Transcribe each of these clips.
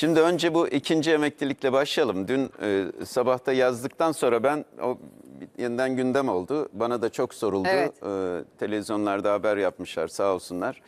Şimdi önce bu ikinci emeklilikle başlayalım. Dün e, sabahta yazdıktan sonra ben o yeniden gündem oldu. Bana da çok soruldu. Evet. E, televizyonlarda haber yapmışlar sağ olsunlar.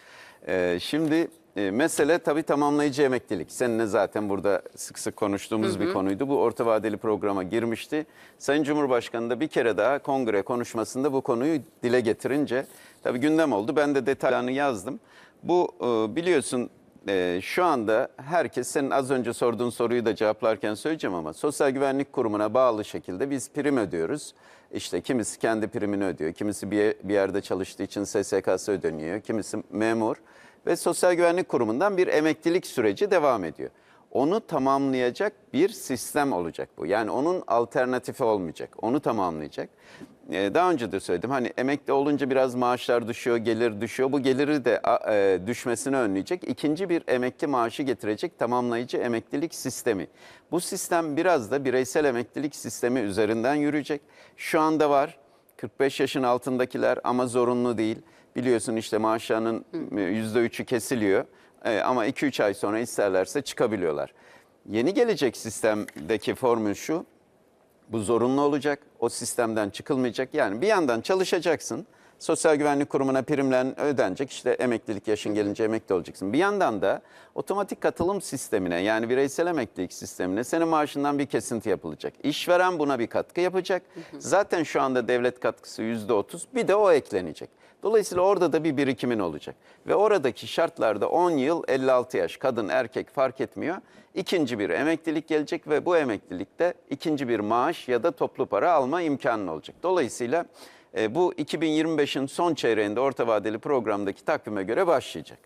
E, şimdi e, mesele tabii tamamlayıcı emeklilik. Seninle zaten burada sık sık konuştuğumuz bir konuydu. Bu orta vadeli programa girmişti. Sayın Cumhurbaşkanı da bir kere daha kongre konuşmasında bu konuyu dile getirince tabii gündem oldu. Ben de detaylarını yazdım. Bu e, biliyorsun ee, şu anda herkes senin az önce sorduğun soruyu da cevaplarken söyleyeceğim ama Sosyal Güvenlik Kurumu'na bağlı şekilde biz prim ödüyoruz. İşte kimisi kendi primini ödüyor, kimisi bir, bir yerde çalıştığı için SSK'sı ödeniyor, kimisi memur ve Sosyal Güvenlik Kurumu'ndan bir emeklilik süreci devam ediyor. Onu tamamlayacak bir sistem olacak bu. Yani onun alternatifi olmayacak. Onu tamamlayacak. Ee, daha önce de söyledim hani emekli olunca biraz maaşlar düşüyor, gelir düşüyor. Bu geliri de e, düşmesini önleyecek. İkinci bir emekli maaşı getirecek tamamlayıcı emeklilik sistemi. Bu sistem biraz da bireysel emeklilik sistemi üzerinden yürüyecek. Şu anda var 45 yaşın altındakiler ama zorunlu değil. Biliyorsun işte maaşlarının %3'ü kesiliyor. Ee, ama 2-3 ay sonra isterlerse çıkabiliyorlar. Yeni gelecek sistemdeki formül şu. Bu zorunlu olacak. O sistemden çıkılmayacak. Yani bir yandan çalışacaksın. Sosyal Güvenlik Kurumu'na primlen ödenecek. İşte emeklilik yaşın gelince emekli olacaksın. Bir yandan da otomatik katılım sistemine yani bireysel emeklilik sistemine senin maaşından bir kesinti yapılacak. İşveren buna bir katkı yapacak. Zaten şu anda devlet katkısı %30 bir de o eklenecek. Dolayısıyla orada da bir birikimin olacak. Ve oradaki şartlarda 10 yıl 56 yaş kadın erkek fark etmiyor. İkinci bir emeklilik gelecek ve bu emeklilikte ikinci bir maaş ya da toplu para alma imkanın olacak. Dolayısıyla bu 2025'in son çeyreğinde orta vadeli programdaki takvime göre başlayacak.